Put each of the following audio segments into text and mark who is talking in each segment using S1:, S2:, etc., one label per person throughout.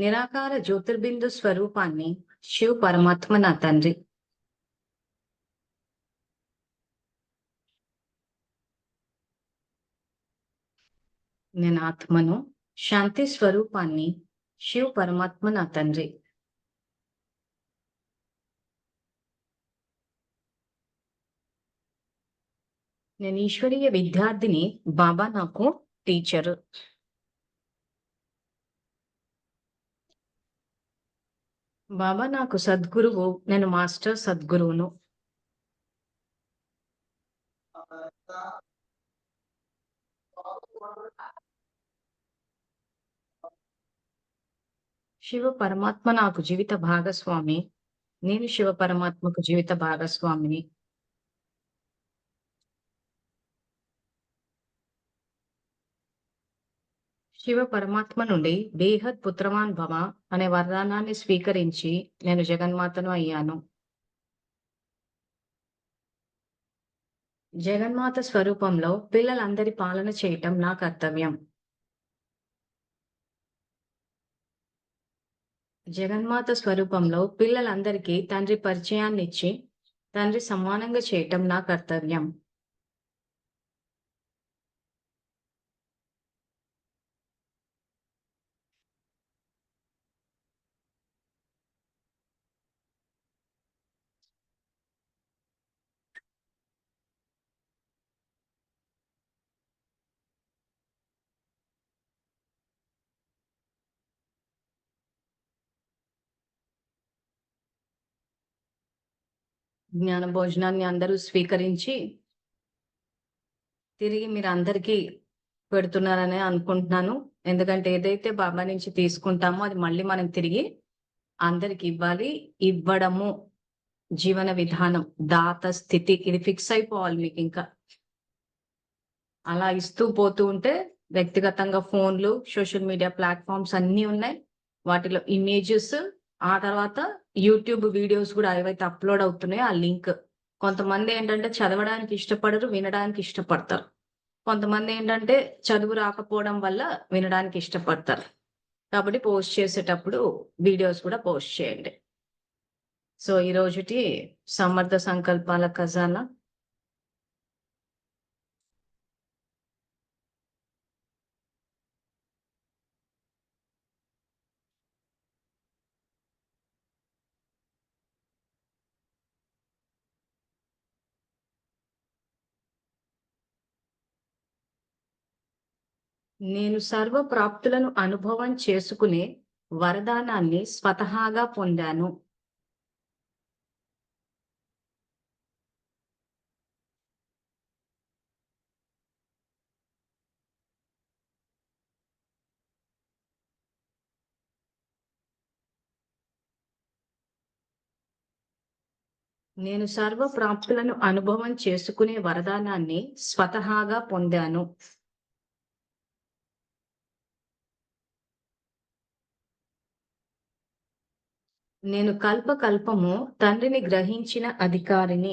S1: నిరాకార జ్యోతిర్బిందు స్వరూపాన్ని శివ పరమాత్మ నా తండ్రి. నేను ఆత్మను శాంతి స్వరూపాన్ని శివ పరమాత్మ నా తండ్రి. నేను ఈశ్వరీయ విద్యార్థిని బాబా నాకు టీచరు. బాబా నాకు సద్గురువు నేను మాస్టర్ సద్గురువును. శివ పరమాత్మ నాకు జీవిత భాగస్వామి. నేను శివ పరమాత్మకు జీవిత భాగస్వామిని. శివ పరమాత్మ నుండి బేహద్ పుత్రవాన్ భవ అనే వరదానాన్ని స్వీకరించి నేను జగన్మాతను అయ్యాను. జగన్మాత స్వరూపంలో పిల్లలందరి పాలన చేయటం నా కర్తవ్యం. జగన్మాత స్వరూపంలో పిల్లలందరికీ తండ్రి పరిచయాన్నిచ్చి తండ్రి సమానంగా చేయటం నా కర్తవ్యం. జ్ఞాన భోజనాన్ని అందరూ స్వీకరించి తిరిగి మీరు అందరికీ పెడుతున్నారని అనుకుంటున్నాను. ఎందుకంటే ఏదైతే బాబా నుంచి తీసుకుంటామో అది మళ్ళీ మనం తిరిగి అందరికి ఇవ్వాలి. ఇవ్వడము జీవన విధానం దాత స్థితి ఇది ఫిక్స్ అయిపోవాలి మీకు ఇంకా. అలా ఇస్తూ పోతూ ఉంటే వ్యక్తిగతంగా ఫోన్లు సోషల్ మీడియా ప్లాట్ఫామ్స్ అన్నీ ఉన్నాయి. వాటిలో ఇమేజెస్ ఆ తర్వాత యూట్యూబ్ వీడియోస్ కూడా ఏవైతే అప్లోడ్ అవుతున్నాయో ఆ లింక్. కొంతమంది ఏంటంటే చదవడానికి ఇష్టపడరు వినడానికి ఇష్టపడతారు. కొంతమంది ఏంటంటే చదువు రాకపోవడం వల్ల వినడానికి ఇష్టపడతారు. కాబట్టి పోస్ట్ చేసేటప్పుడు వీడియోస్ కూడా పోస్ట్ చేయండి. సో ఈ రోజుటి సమర్థ సంకల్పాల ఖజానా నేను సర్వ ప్రాప్తులను అనుభవం చేసుకునే వరదానాన్ని స్వతహాగా పొందాను. నేను సర్వ ప్రాప్తులను అనుభవం చేసుకునే వరదానాన్ని స్వతహాగా పొందాను. నేను కల్ప కల్పము తండ్రిని గ్రహించిన అధికారిని.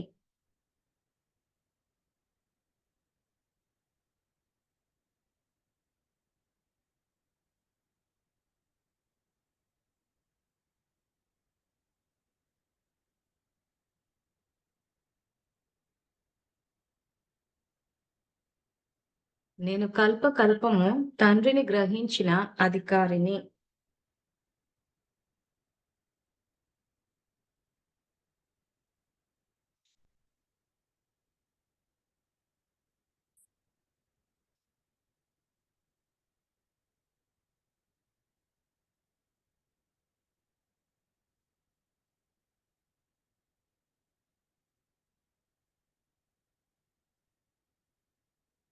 S1: నేను కల్ప కల్పము తండ్రిని గ్రహించిన అధికారిని.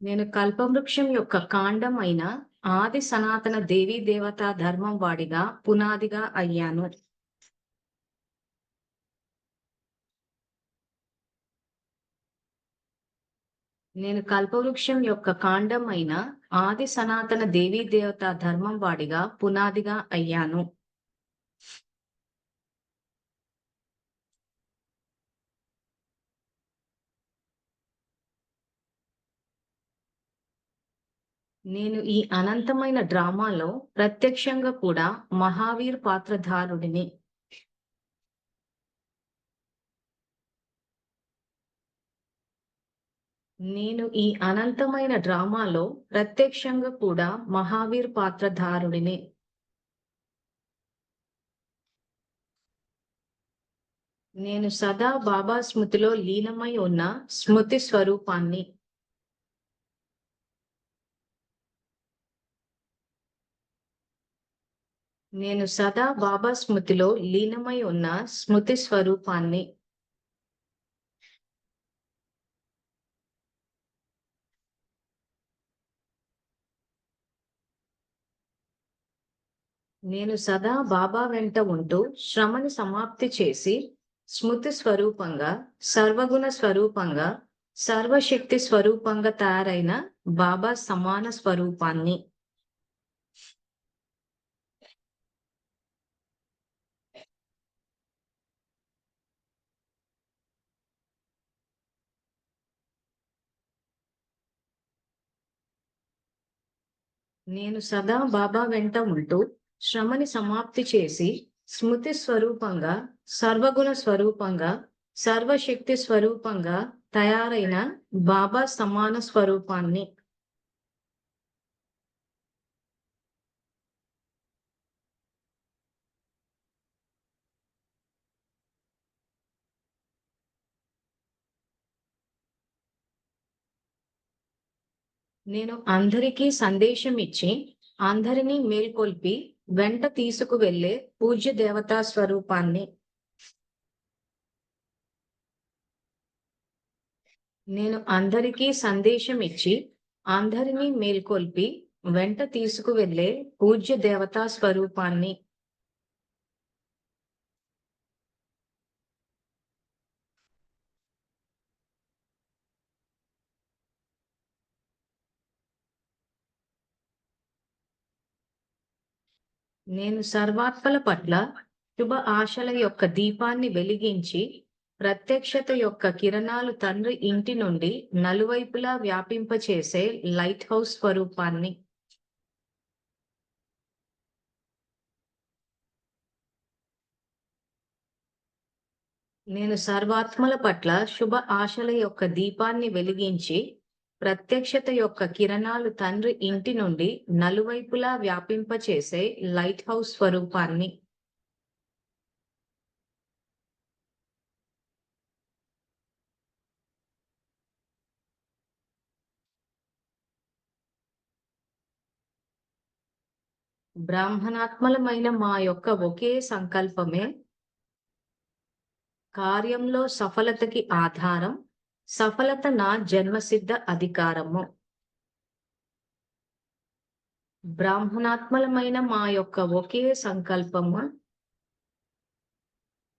S1: నేను కల్పవృక్షం యొక్క కాండం అయిన ఆది సనాతన దేవీ దేవతా ధర్మం వాడిగా పునాదిగా అయ్యాను. నేను కల్పవృక్షం యొక్క కాండం అయిన ఆది సనాతన దేవీ దేవతా ధర్మం వాడిగా పునాదిగా అయ్యాను. నేను ఈ అనంతమైన డ్రామాలో ప్రత్యక్షంగా కూడా మహావీర్ పాత్రధారుడిని. నేను ఈ అనంతమైన డ్రామాలో ప్రత్యక్షంగా కూడా మహావీర్ పాత్రధారుడిని. నేను సదా బాబా స్మృతిలో లీనమై ఉన్న స్మృతి స్వరూపాన్ని. నేను సదా బాబా స్మృతిలో లీనమై ఉన్న స్మృతి స్వరూపాన్ని నేను సదా బాబా వెంట ఉంటూ శ్రమని సమాప్తి చేసి స్మృతి స్వరూపంగా సర్వగుణ స్వరూపంగా సర్వశక్తి స్వరూపంగా తయారైన బాబా సమాన స్వరూపాన్ని నేను సదా బాబా వెంట ఉంటూ శ్రమని సమాప్తి చేసి స్మృతి స్వరూపంగా సర్వగుణ స్వరూపంగా సర్వశక్తి స్వరూపంగా తయారైన బాబా సమాన స్వరూపాన్ని నేను అందరికీ సందేశం ఇచ్చి అందరినీ మేల్కొల్పి వెంట తీసుకువెళ్ళే పూజ్య దేవతా స్వరూపాన్ని. నేను అందరికీ సందేశం ఇచ్చి అందరినీ మేల్కొల్పి వెంట తీసుకువెళ్ళే పూజ్య దేవతా స్వరూపాన్ని. నేను సర్వాత్మల పట్ల శుభ ఆశల యొక్క దీపాన్ని వెలిగించి ప్రత్యక్షత యొక్క కిరణాలు తండ్రి ఇంటి నుండి నలువైపులా వ్యాపింపచేసే లైట్ హౌస్ స్వరూపాన్ని. నేను సర్వాత్మల పట్ల శుభ ఆశల యొక్క దీపాన్ని వెలిగించి ప్రత్యక్షత యొక్క కిరణాలు తండ్రి ఇంటి నుండి నలువైపులా వ్యాపింపచేసే లైట్ హౌస్ స్వరూపాన్ని. బ్రాహ్మణాత్మలమైన మా యొక్క ఒకే సంకల్పమే. కార్యంలో సఫలతకి ఆధారం. సఫలత నా జన్మసిద్ధ అధికారము. బ్రాహ్మణాత్మలమైన మా యొక్క ఒకే సంకల్పము.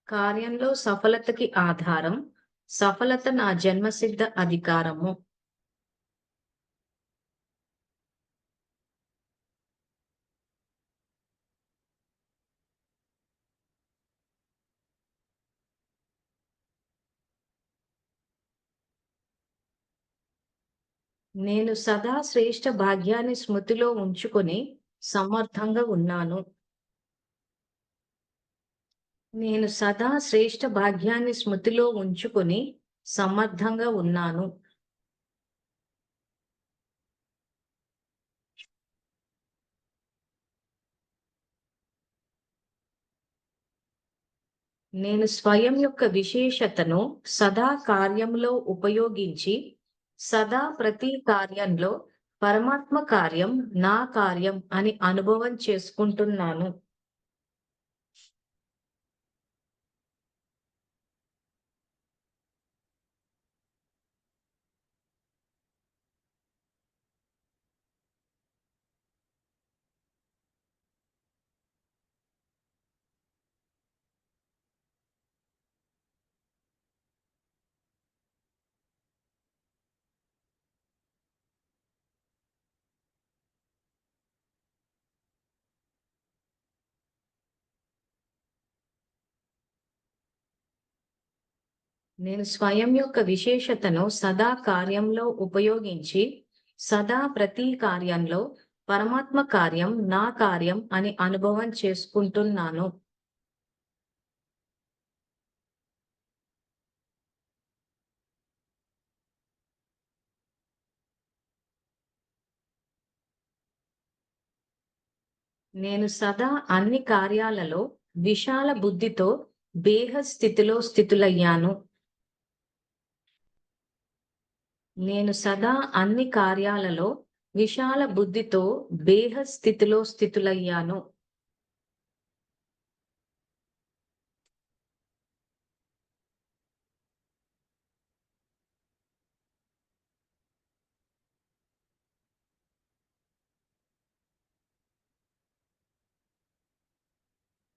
S1: కార్యంలో సఫలతకి ఆధారం సఫలత నా జన్మసిద్ధ అధికారము. నేను సదా శ్రేష్ఠ భాగ్యాన్ని స్మృతిలో ఉంచుకొని సమర్థంగా ఉన్నాను. నేను సదా శ్రేష్ఠ భాగ్యాన్ని స్మృతిలో ఉంచుకొని సమర్థంగా ఉన్నాను. నేను స్వయం యొక్క విశేషతను సదా కార్యంలో ఉపయోగించి సదా ప్రతి కార్యంలో పరమాత్మ కార్యం నా కార్యం అని అనుభవం చేసుకుంటున్నాను. నేను స్వయం యొక్క విశేషతను సదా కార్యంలో ఉపయోగించి సదా ప్రతి కార్యంలో పరమాత్మ కార్యం నా కార్యం అని అనుభవం చేసుకుంటున్నాను. నేను సదా అన్ని కార్యాలలో విశాల బుద్ధితో దేహ స్థితిలో స్థితులయ్యాను. నేను సదా అన్ని కార్యాలలో విశాల బుద్ధితో దేహ స్థితిలో స్థితులయ్యాను.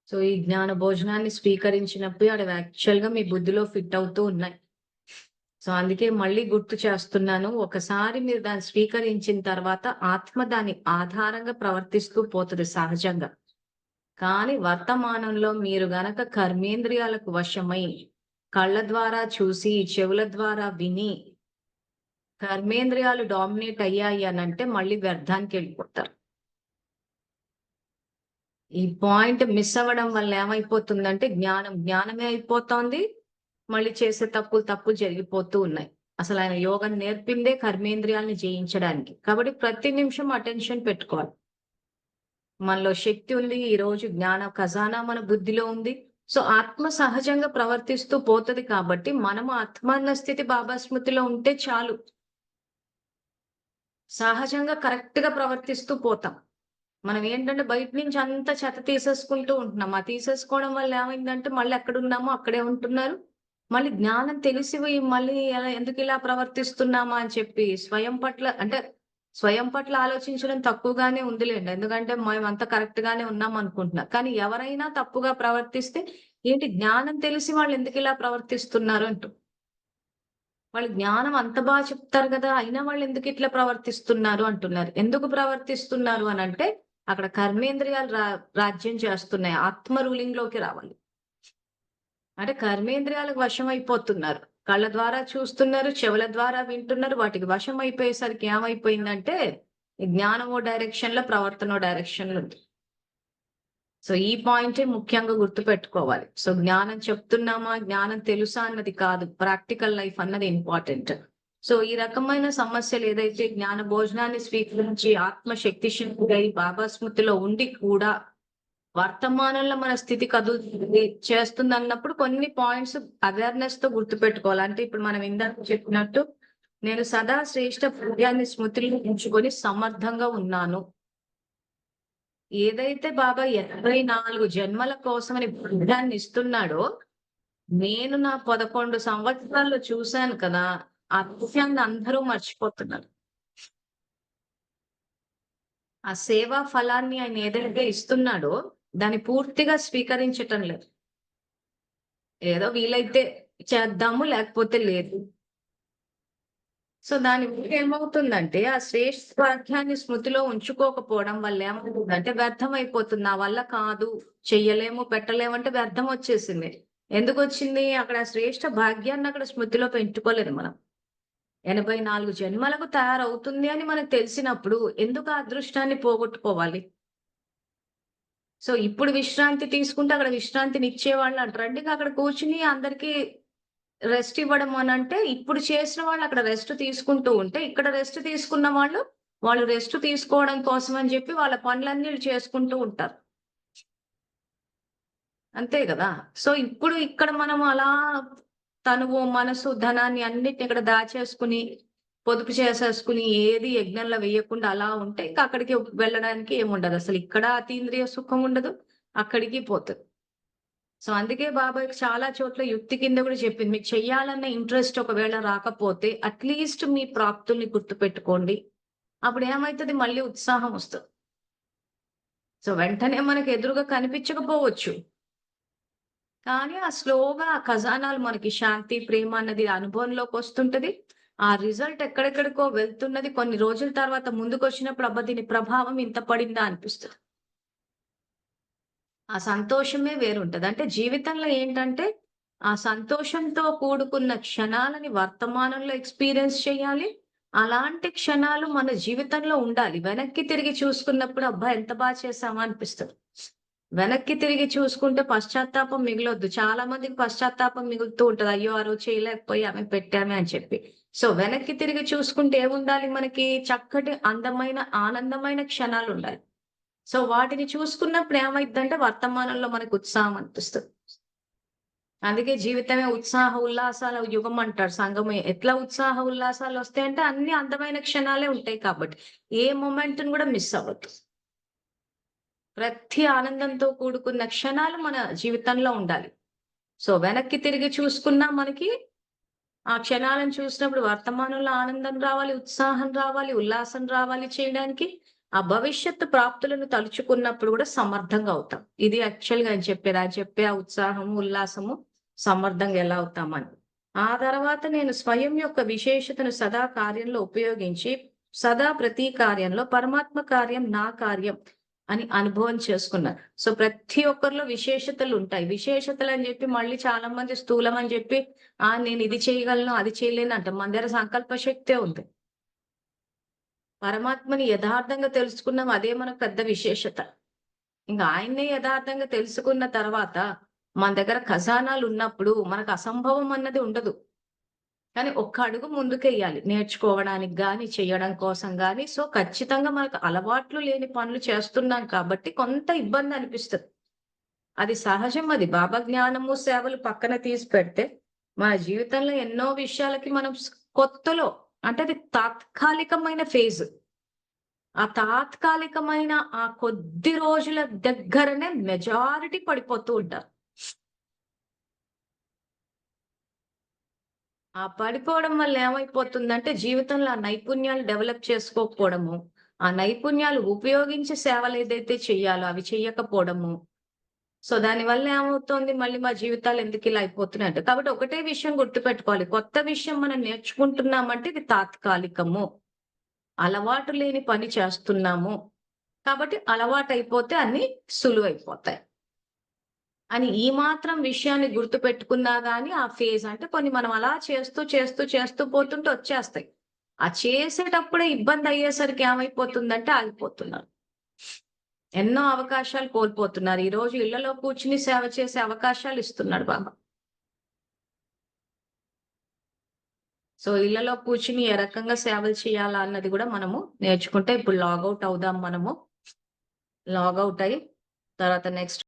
S1: సో ఈ జ్ఞాన భోజనాన్ని స్వీకరించినప్పుడు అవి యాక్చువల్గా మీ బుద్ధిలో ఫిట్ అవుతూ ఉన్నాయి. సో అందుకే మళ్ళీ గుర్తు చేస్తున్నాను ఒకసారి మీరు దాన్ని స్వీకరించిన తర్వాత ఆత్మ దాని ఆధారంగా ప్రవర్తిస్తూ పోతుంది సహజంగా. కానీ వర్తమానంలో మీరు గనక కర్మేంద్రియాలకు వశమై కళ్ళ ద్వారా చూసి చెవుల ద్వారా విని కర్మేంద్రియాలు డామినేట్ అయ్యాయి అని అంటే మళ్ళీ వ్యర్థానికి వెళ్ళిపోతారు. ఈ పాయింట్ మిస్ అవ్వడం వల్ల ఏమైపోతుందంటే జ్ఞానం జ్ఞానమే అయిపోతోంది మళ్ళీ చేసే తప్పులు తప్పులు జరిగిపోతూ ఉన్నాయి. అసలు ఆయన యోగం నేర్పిందే కర్మేంద్రియాలని జయించడానికి. కాబట్టి ప్రతి నిమిషం అటెన్షన్ పెట్టుకోవాలి. మనలో శక్తి ఉంది ఈ రోజు జ్ఞాన ఖజానా మన బుద్ధిలో ఉంది. సో ఆత్మ సహజంగా ప్రవర్తిస్తూ పోతుంది కాబట్టి మనము ఆత్మాన్న స్థితి బాబా స్మృతిలో ఉంటే చాలు. సహజంగా కరెక్ట్గా ప్రవర్తిస్తూ పోతాం. మనం ఏంటంటే బయట నుంచి అంత చెత్త తీసేసుకుంటూ ఉంటున్నాం. ఆ తీసేసుకోవడం వల్ల ఏమైందంటే మళ్ళీ ఎక్కడ ఉన్నామో అక్కడే ఉంటున్నారు. మళ్ళీ జ్ఞానం తెలిసి మళ్ళీ ఎలా ఎందుకు ఇలా ప్రవర్తిస్తున్నామా అని చెప్పి స్వయం పట్ల అంటే స్వయం పట్ల ఆలోచించడం తక్కువగానే ఉందిలేండి. ఎందుకంటే మేము అంత కరెక్ట్ గానే ఉన్నాం అనుకుంటున్నా. కానీ ఎవరైనా తప్పుగా ప్రవర్తిస్తే ఏంటి జ్ఞానం తెలిసి వాళ్ళు ఎందుకు ఇలా ప్రవర్తిస్తున్నారు అంటూ. వాళ్ళు జ్ఞానం అంత బాగా చెప్తారు కదా అయినా వాళ్ళు ఎందుకు ఇట్లా ప్రవర్తిస్తున్నారు అంటున్నారు. ఎందుకు ప్రవర్తిస్తున్నారు అని అంటే అక్కడ కర్మేంద్రియాలు రా రాజ్యం చేస్తున్నాయి. ఆత్మ రూలింగ్లోకి రావాలి. అంటే కర్మేంద్రియాలకు వశం అయిపోతున్నారు. కళ్ళ ద్వారా చూస్తున్నారు చెవుల ద్వారా వింటున్నారు వాటికి వశం అయిపోయేసరికి ఏమైపోయిందంటే జ్ఞానమో డైరెక్షన్లో ప్రవర్తనో డైరెక్షన్లో ఉంది. సో ఈ పాయింటే ముఖ్యంగా గుర్తు పెట్టుకోవాలి సో జ్ఞానం చెప్తున్నామా జ్ఞానం తెలుసా అన్నది కాదు. ప్రాక్టికల్ లైఫ్ అన్నది ఇంపార్టెంట్ సో ఈ రకమైన సమస్యలు ఏదైతే జ్ఞాన భోజనాన్ని స్వీకరించి ఆత్మ శక్తిశక్తిగా బాబా స్మృతిలో ఉండి కూడా వర్తమానంలో మన స్థితి కదులుతుంది చేస్తుంది అన్నప్పుడు కొన్ని పాయింట్స్ అవేర్నెస్తో గుర్తుపెట్టుకోవాలి. అంటే ఇప్పుడు మనం ఇందాక చెప్పినట్టు నేను సదా శ్రేష్ట పుణ్యాన్ని స్మృతిలో ఉంచుకొని సమర్థంగా ఉన్నాను. ఏదైతే బాబా ఎనభై నాలుగు జన్మల కోసమని పుణ్యాన్ని ఇస్తున్నాడో నేను నా పదకొండు సంవత్సరాల్లో చూశాను కదా ఆ విషయాన్ని అందరూ మర్చిపోతున్నారు. ఆ సేవా ఫలాన్ని ఆయన ఏదైతే ఇస్తున్నాడో దాన్ని పూర్తిగా స్వీకరించటం లేదు. ఏదో వీలైతే చేద్దాము లేకపోతే లేదు. సో దాని ఏమవుతుందంటే ఆ శ్రేష్ఠ వాక్యాన్ని స్మృతిలో ఉంచుకోకపోవడం వల్ల ఏమవుతుందంటే వ్యర్థం అయిపోతుంది నా వల్ల కాదు చెయ్యలేము పెట్టలేము అంటే వ్యర్థం వచ్చేసింది. ఎందుకు వచ్చింది? అక్కడ శ్రేష్ఠ భాగ్యాన్ని అక్కడ స్మృతిలో పెంచుకోలేదు మనం. ఎనభై నాలుగు జన్మలకు తయారవుతుంది అని మనకు తెలిసినప్పుడు ఎందుకు ఆ అదృష్టాన్ని పోగొట్టుకోవాలి? సో ఇప్పుడు విశ్రాంతి తీసుకుంటే అక్కడ విశ్రాంతిని ఇచ్చేవాళ్ళు అంటారు. అంటే అక్కడ కూర్చుని అందరికి రెస్ట్ ఇవ్వడం అని అంటే ఇప్పుడు చేసిన వాళ్ళు అక్కడ రెస్ట్ తీసుకుంటూ ఉంటే ఇక్కడ రెస్ట్ తీసుకున్న వాళ్ళు వాళ్ళు రెస్ట్ తీసుకోవడం కోసం అని చెప్పి వాళ్ళ పనులన్నీ చేసుకుంటూ ఉంటారు. అంతే కదా? సో ఇప్పుడు ఇక్కడ మనం అలా తనువు మనసు ధనాన్ని అన్నిటిని ఇక్కడ దాచేసుకుని పొదుపు చేసేసుకుని ఏది యజ్ఞంలో వేయకుండా అలా ఉంటే ఇంకా అక్కడికి వెళ్ళడానికి ఏముండదు. అసలు ఇక్కడ అతీంద్రియ సుఖం ఉండదు అక్కడికి పోతుంది. సో అందుకే బాబాయ్ చాలా చోట్ల యుక్తి కింద కూడా చెప్పింది మీకు చెయ్యాలన్న ఇంట్రెస్ట్ ఒకవేళ రాకపోతే అట్లీస్ట్ మీ ప్రాప్తుల్ని గుర్తుపెట్టుకోండి. అప్పుడు ఏమవుతుంది మళ్ళీ ఉత్సాహం వస్తుంది. సో వెంటనే మనకు ఎదురుగా కనిపించకపోవచ్చు. కానీ ఆ స్లోగా ఆ ఖజానాలు మనకి శాంతి ప్రేమ అన్నది అనుభవంలోకి వస్తుంటది. ఆ రిజల్ట్ ఎక్కడెక్కడికో వెళ్తున్నది. కొన్ని రోజుల తర్వాత ముందుకు వచ్చినప్పుడు అబ్బా దీని ప్రభావం ఇంత పడిందా అనిపిస్తుంది. ఆ సంతోషమే వేరుంటది. అంటే జీవితంలో ఏంటంటే ఆ సంతోషంతో కూడుకున్న క్షణాలని వర్తమానంలో ఎక్స్పీరియన్స్ చేయాలి. అలాంటి క్షణాలు మన జీవితంలో ఉండాలి. వెనక్కి తిరిగి చూసుకున్నప్పుడు అబ్బా ఎంత బాగా చేసామా అనిపిస్తుంది. వెనక్కి తిరిగి చూసుకుంటే పశ్చాత్తాపం మిగలొద్దు. చాలా మందికి పశ్చాత్తాపం మిగులుతూ ఉంటది. అయ్యో ఆ రోజు చేయలేకపోయామే పెట్టామే అని చెప్పి. సో వెనక్కి తిరిగి చూసుకుంటే ఏముండాలి మనకి? చక్కటి అందమైన ఆనందమైన క్షణాలు ఉండాలి. సో వాటిని చూసుకున్నప్పుడు ఏమైందంటే వర్తమానంలో మనకు ఉత్సాహం అనిపిస్తుంది. అందుకే జీవితమే ఉత్సాహ ఉల్లాసాల యుగం అంటారు సంగమే. ఎట్లా ఉత్సాహ ఉల్లాసాలు వస్తాయంటే అన్ని అందమైన క్షణాలే ఉంటాయి కాబట్టి ఏ మూమెంట్ కూడా మిస్ అవ్వద్దు. ప్రతి ఆనందంతో కూడుకున్న క్షణాలు మన జీవితంలో ఉండాలి. సో వెనక్కి తిరిగి చూసుకున్నా మనకి ఆ క్షణాలను చూసినప్పుడు వర్తమానంలో ఆనందం రావాలి ఉత్సాహం రావాలి ఉల్లాసం రావాలి చేయడానికి ఆ భవిష్యత్తు ప్రాప్తులను తలుచుకున్నప్పుడు కూడా సమర్థంగా అవుతాం. ఇది యాక్చువల్గా చెప్పేది. ఆ చెప్పే ఆ ఉత్సాహము ఉల్లాసము సమర్థంగా ఎలా అవుతామని. ఆ తర్వాత నేను స్వయం యొక్క విశేషతను సదా కార్యంలో ఉపయోగించి సదా ప్రతి కార్యంలో పరమాత్మ కార్యం నా కార్యం అని అనుభవం చేసుకున్నారు. సో ప్రతి ఒక్కరిలో విశేషతలు ఉంటాయి. విశేషతలు అని చెప్పి మళ్ళీ చాలా మంది స్థూలం అని చెప్పి ఆ నేను ఇది చేయగలను అది చేయలేను అంట మన దగ్గర సంకల్ప శక్తే ఉంది. పరమాత్మని యథార్థంగా తెలుసుకున్నాం అదే మనకు పెద్ద విశేషత. ఇంకా ఆయన్నే యథార్థంగా తెలుసుకున్న తర్వాత మన దగ్గర ఖజానాలు ఉన్నప్పుడు మనకు అసంభవం అన్నది ఉండదు. కానీ ఒక్క అడుగు ముందుకెయ్యాలి. నేర్చుకోవడానికి కానీ చేయడం కోసం కానీ సో ఖచ్చితంగా మనకు అలవాట్లు లేని పనులు చేస్తున్నాం కాబట్టి కొంత ఇబ్బంది అనిపిస్తుంది. అది సహజం అది. బాబా జ్ఞానము సేవలు పక్కన తీసి పెడితే మన జీవితంలో ఎన్నో విషయాలకి మనం కొత్తలో అంటే అది తాత్కాలికమైన ఫేజ్. ఆ తాత్కాలికమైన ఆ కొద్ది రోజుల దగ్గరనే మెజారిటీ పడిపోతూ ఉంటారు. ఆ పడిపోవడం వల్ల ఏమైపోతుందంటే జీవితంలో ఆ నైపుణ్యాలు డెవలప్ చేసుకోకపోవడము ఆ నైపుణ్యాలు ఉపయోగించి సేవలు ఏదైతే చెయ్యాలో అవి చెయ్యకపోవడము సో దాని వల్ల ఏమవుతుంది? మళ్ళీ మా జీవితాలు ఎందుకు ఇలా అయిపోతున్నాయంటే కాబట్టి ఒకటే విషయం గుర్తుపెట్టుకోవాలి. కొత్త విషయం మనం నేర్చుకుంటున్నామంటే ఇది తాత్కాలికము. అలవాటు లేని పని చేస్తున్నాము. కాబట్టి అలవాటు అయిపోతే అన్ని సులువైపోతాయి. అని ఈ మాత్రం విషయాన్ని గుర్తు పెట్టుకున్నా గానీ ఆ ఫేజ్ అంటే కొన్ని మనం అలా చేస్తూ చేస్తూ చేస్తూ పోతుంటే వచ్చేస్తాయి. ఆ చేసేటప్పుడే ఇబ్బంది అయ్యేసరికి ఏమైపోతుందంటే ఆగిపోతున్నారు. ఎన్నో అవకాశాలు కోల్పోతున్నారు. ఈ రోజు ఇళ్ళలో కూర్చుని సేవ చేసే అవకాశాలు ఇస్తున్నాడు బాబా. సో ఇళ్ళలో కూర్చుని ఏ రకంగా సేవలు చేయాలా అన్నది కూడా మనము నేర్చుకుంటే ఇప్పుడు లాగౌట్ అవుదాం మనము. లాగౌట్ అయ్యి తర్వాత నెక్స్ట్